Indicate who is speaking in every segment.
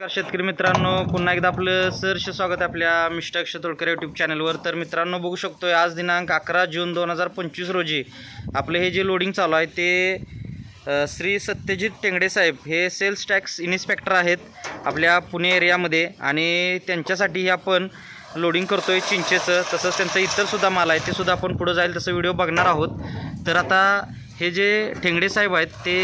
Speaker 1: नमस्कार शेतकरी मित्रांनो पुन्हा एकदा आपलं सहर्ष स्वागत आहे आपल्या मिस्टर तोडकर यूट्यूब चॅनलवर तर मित्रांनो बघू शकतोय आज दिनांक अकरा जून दोन हजार पंचवीस रोजी आपलं हे जे लोडिंग चालू आहे ते श्री सत्यजित टेंगडे साहेब हे सेल्स टॅक्स इन्स्पेक्टर आहेत आपल्या पुणे एरियामध्ये आणि त्यांच्यासाठी हे आपण लोडिंग करतो आहे चिंचेचं. तसंच त्यांचं इतरसुद्धा माल आहे ते सुद्धा आपण पुढं जाईल तसं व्हिडिओ बघणार आहोत. तर आता हे जे ठेंगडे साहेब आहेत ते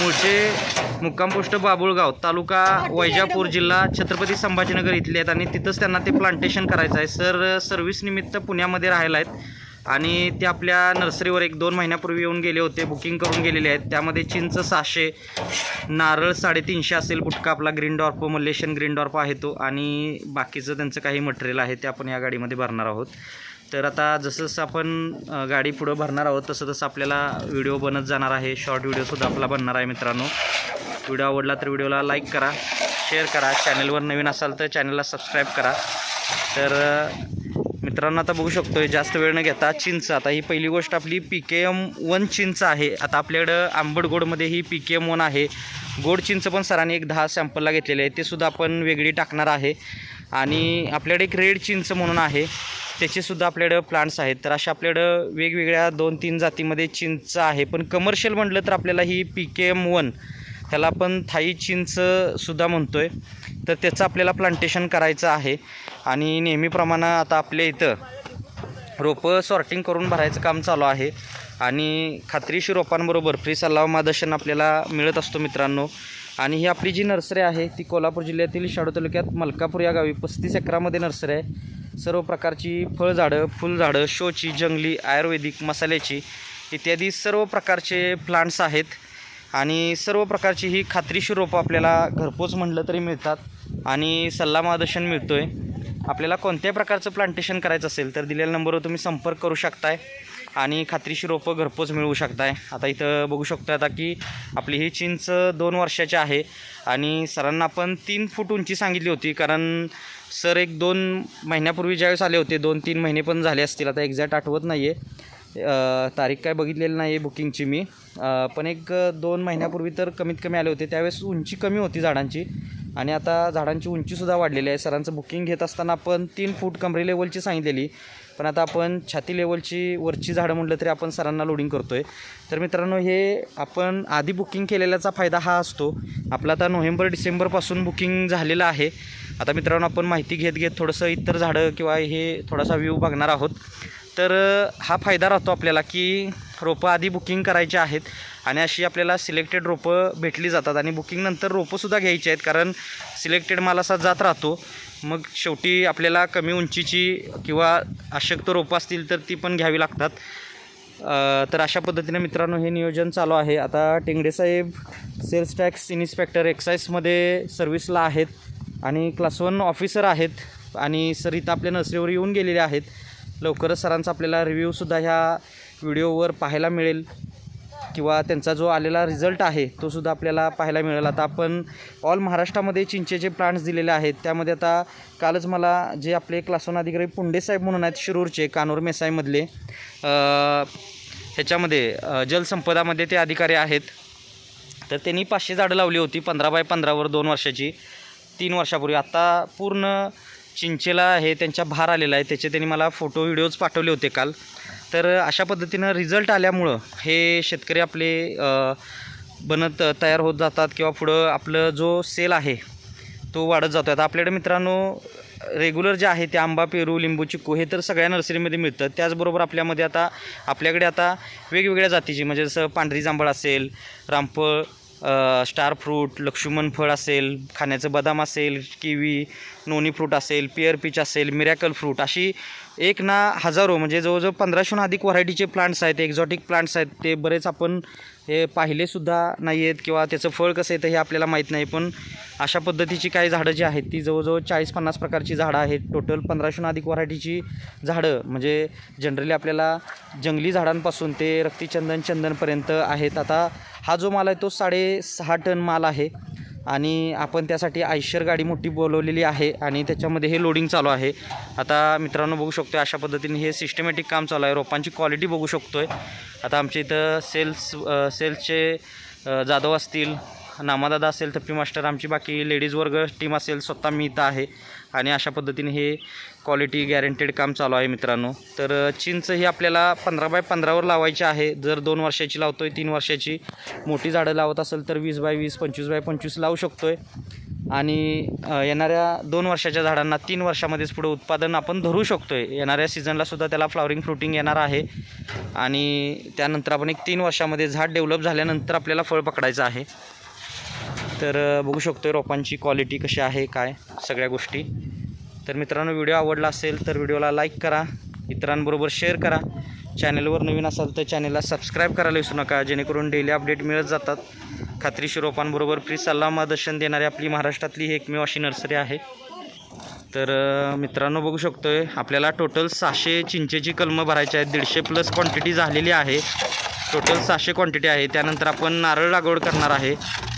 Speaker 1: मूळचे मुक्काम पोस्ट बाबुळगाव तालुका वैजापूर जिल्हा छत्रपती संभाजीनगर इथले आहेत आणि तिथंच त्यांना ते प्लांटेशन करायचं आहे. सर सर्व्हिस निमित्त पुण्यामध्ये राहायला आहेत आणि ते आपल्या नर्सरीवर एक दोन महिन्यापूर्वी येऊन गेले होते बुकिंग करून गेलेले आहेत. त्यामध्ये चिंच सहाशे नारळ साडेतीनशे असेल बुटका आपला ग्रीन डॉर्प मल्लेशन ग्रीन डॉर्प आहे तो आणि बाकीचं त्यांचं काही मटेरियल आहे ते आपण या गाडीमध्ये भरणार आहोत. तर आता जसं जसं आपण गाडी पुढं भरणार आहोत तसं तसं आपल्याला व्हिडिओ बनत जाणार आहे. शॉर्ट व्हिडिओसुद्धा आपला बनणार आहे मित्रांनो. व्हिडिओ आवडला तर व्हिडिओला लाईक करा शेअर करा. चॅनलवर नवीन असाल तर चॅनलला सबस्क्राईब करा. तर मित्रांनो आता बघू शकतो जास्त वेळ न घेता चिंच. आता ही पहिली गोष्ट आपली पी के एम वन चिंच आहे. आता आपल्याकडं आंबट गोडमध्ये ही पी के एम वन आहे. गोड चिंच पण सरांनी एक दहा सॅम्पलला घेतलेले आहे. ते सुद्धा आपण वेगळी टाकणार आहे. आणि आपल्याकडे एक रेड चिंच म्हणून आहे. त्याचेसुद्धा आपल्याकडं प्लांट्स आहेत. तर अशा आपल्याकडं वेगवेगळ्या दोन तीन जातीमध्ये चिंच आहे. पण कमर्शियल म्हटलं तर आपल्याला ही पी के एम वन ह्याला आपण थाई चिंचसुद्धा म्हणतो आहे तर त्याचं आपल्याला प्लांटेशन करायचं आहे. आणि नेहमीप्रमाणे आता आपल्या इथं रोपं सॉर्टिंग करून भरायचं काम चालू आहे. आणि खात्रीशी रोपांबरोबर फ्री सल्ला मार्गदर्शन आपल्याला मिळत असतो मित्रांनो. आणि ही आपली जी नर्सरी आहे ती कोल्हापूर जिल्ह्यातील शाडू तालुक्यात मलकापूर या गावी पस्तीस एकरामध्ये नर्सरी आहे. सर्व प्रकारची फळझाडं फुलझाडं शोची जंगली आयुर्वेदिक मसाल्याची इत्यादी सर्व प्रकारचे प्लांट्स आहेत. आणि सर्व प्रकारची ही खात्रीशीर रोपं आपल्याला घरपोच म्हटलं तरी मिळतात. आणि सल्ला मार्गदर्शन मिळतो आहे आपल्याला कोणत्याही प्रकारचं प्लांटेशन करायचं असेल तर दिलेल्या नंबरवर तुम्ही संपर्क करू शकताय. आणि खात्रीशी रोपं घरपोच मिळवू शकताय. आता इथं बघू शकतो आता की आपली ही चिंच दोन वर्षाची आहे आणि सरांना आपण तीन फूट उंची सांगितली होती. कारण सर एक दोन महिन्यापूर्वी ज्यावेळेस आले होते दोन तीन महिने पण झाले असतील. आता एक्झॅक्ट आठवत नाही आहे तारीख काय बघितलेली नाही आहे बुकिंगची मी. पण एक दोन महिन्यापूर्वी तर कमीत कमी आले होते. त्यावेळेस उंची कमी होती झाडांची. आणि आता झाडांची उंचीसुद्धा वाढलेली आहे. सरांचं बुकिंग घेत असताना आपण तीन फूट कमरे लेवलची सांगितलेली. पण आता आपण छाती लेवलची वरची झाडं म्हटलं तरी आपण सरांना लोडिंग करतो आहे तर मित्रांनो हे आपण आधी बुकिंग केलेल्याचा फायदा हा असतो. आपला आता नोव्हेंबर डिसेंबरपासून बुकिंग झालेलं आहे. आता मित्रांनो आपण माहिती घेत घेत थोडंसं इतर झाडं किंवा हे थोडासा व्ह्यू बघणार आहोत. तर हा फायदा राहतो आपल्याला की रोपं आधी बुकिंग करायची आहेत आणि अशी आपल्याला सिलेक्टेड रोपं भेटली जातात आणि बुकिंगनंतर रोपंसुद्धा घ्यायची आहेत कारण सिलेक्टेड माल असा जात राहतो. मग शेवटी आपल्याला कमी उंचीची किंवा अशक्त रोपं असतील तर ती पण घ्यावी लागतात. तर अशा पद्धतीने मित्रांनो हे नियोजन चालू आहे. आता टेंगडेसाहेब सेल्स टॅक्स इन्स्पेक्टर एक्साईजमध्ये सर्व्हिसला आहेत आणि क्लास वन ऑफिसर आहेत आणि सर इथं आपल्या नर्सरीवर येऊन गेलेले आहेत. लवकरच सरांचा आपल्याला रिव्ह्यूसुद्धा ह्या व्हिडिओवर पाहायला मिळेल किंवा त्यांचा जो आलेला रिझल्ट आहे तो सुद्धा आपल्याला पाहायला मिळेल. आता आपण ऑल महाराष्ट्रामध्ये चिंचेचे प्लांट्स दिलेले आहेत. त्यामध्ये आता कालच मला जे आपले क्लासोन अधिकारी पुंडे साहेब म्हणून आहेत शिरूरचे कानोर मेसाईमधले ह्याच्यामध्ये जलसंपदामध्ये ते अधिकारी आहेत. तर त्यांनी पाचशे झाडं लावली होती पंधरा बाय पंधरावर दोन वर्षाची तीन वर्षापूर्वी. आता पूर्ण चिंचेला हे त्यांच्या भार आलेला आहे. त्याचे त्यांनी मला फोटो व्हिडिओज पाठवले होते काल. तर अशा पद्धतीनं रिझल्ट आल्यामुळं हे शेतकरी आपले बनत तयार होत जातात किंवा पुढं आपलं जो सेल आहे तो वाढत जातो आता आपल्याकडे मित्रांनो रेग्युलर जे आहे ते आंबा पेरू लिंबू चिक्कू हे तर सगळ्या नर्सरीमध्ये मिळतं. त्याचबरोबर आपल्यामध्ये आता आपल्याकडे आता वेगवेगळ्या जातीची म्हणजे जसं पांढरी जांभळ असेल रामफळ स्टार फ्रूट लक्ष्मण फळ असेल खाण्याचं बदाम असेल किवी नोनी फ्रूट असेल पिअर पीच असेल मिरॅकल फ्रूट अशी एक ना हजारो म्हणजे जवळजवळ पंधराशेहून अधिक व्हरायटीचे प्लांट्स आहेत एक्झॉटिक प्लांट्स आहेत. ते बरेच आपण हे पाहिलेसुद्धा नाही आहेत किंवा त्याचं फळ कसं येतं हे आपल्याला माहीत नाही. पण अशा पद्धतीची काही झाडं जी आहेत ती जवळजवळ चाळीस पन्नास प्रकारची झाडं आहेत. टोटल पंधराशेहून अधिक व्हरायटीची झाडं म्हणजे जनरली आपल्याला जंगली झाडांपासून ते रक्तीचंदन चंदनपर्यंत आहेत. आता हा जो माल आहे तो साडेसहा टन माल आहे. आणि आपण त्यासाठी आयशर गाडी मोठी बोलवलेली आहे आणि त्याच्यामध्ये हे लोडिंग चालू आहे. आता मित्रांनो बघू शकतो अशा पद्धतीने हे सिस्टमॅटिक काम चालू आहे. रोपांची क्वालिटी बघू शकतो आहे आता आमच्या इथं सेल्स सेल्सचे जाधव असतील नामादादा असेल थप्पी मास्टर आमची बाकी लेडीज वर्ग टीम असेल स्वतः मी इथं आहे. आणि अशा पद्धतीने हे क्वालिटी गॅरंटेड काम चालू आहे मित्रांनो. तर चिंच ही आपल्याला पंधरा बाय पंधरावर लावायची आहे. जर दोन वर्षाची लावतो आहे तीन वर्षाची. मोठी झाडं लावत असेल तर वीस बाय वीस पंचवीस बाय पंचवीस लावू शकतोय. आणि येणाऱ्या दोन वर्षाच्या झाडांना तीन वर्षामध्येच पुढे उत्पादन आपण धरू शकतो आहे येणाऱ्या सीझनलासुद्धा त्याला फ्लॉवरिंग फ्रुटिंग येणार आहे. आणि त्यानंतर आपण एक तीन वर्षामध्ये झाड डेव्हलप झाल्यानंतर आपल्याला फळ पकडायचं आहे. तर बघू बघू आहे रोपांची क्वालिटी कशी आहे काय सगळ्या गोष्टी. तर मित्रांनो व्हिडिओ आवडला असेल तर व्हिडिओला लाईक करा. इतरांबरोबर शेअर करा. चॅनलवर नवीन असाल तर चॅनलला सबस्क्राईब करायला विसरू नका जेणेकरून डेली अपडेट मिळत जातात. खात्रीशीर रोपांबरोबर फ्री सल्ला मार्गदर्शन देणारी आपली महाराष्ट्रातली ही एकमेव अशी नर्सरी आहे. तर मित्रांनो बघू शकतोय आपल्याला टोटल सहाशे चिंचेची कलमं भरायची आहेत. दीडशे प्लस क्वांटिटी झालेली आहे. टोटल सहाशे क्वांटिटी आहे. त्यानंतर आपण नारळ लागवड करणार आहे.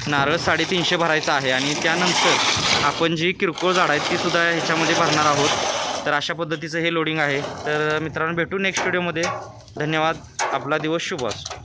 Speaker 1: नारळ साडेतीनशे भरायचं आहे आणि त्यानंतर आपण जी किरकोळ झाडं आहेत तीसुद्धा ह्याच्यामध्ये भरणार आहोत. तर अशा पद्धतीचं हे लोडिंग आहे. तर मित्रांनो भेटू नेक्स्ट व्हिडिओमध्ये धन्यवाद. आपला दिवस शुभ असो.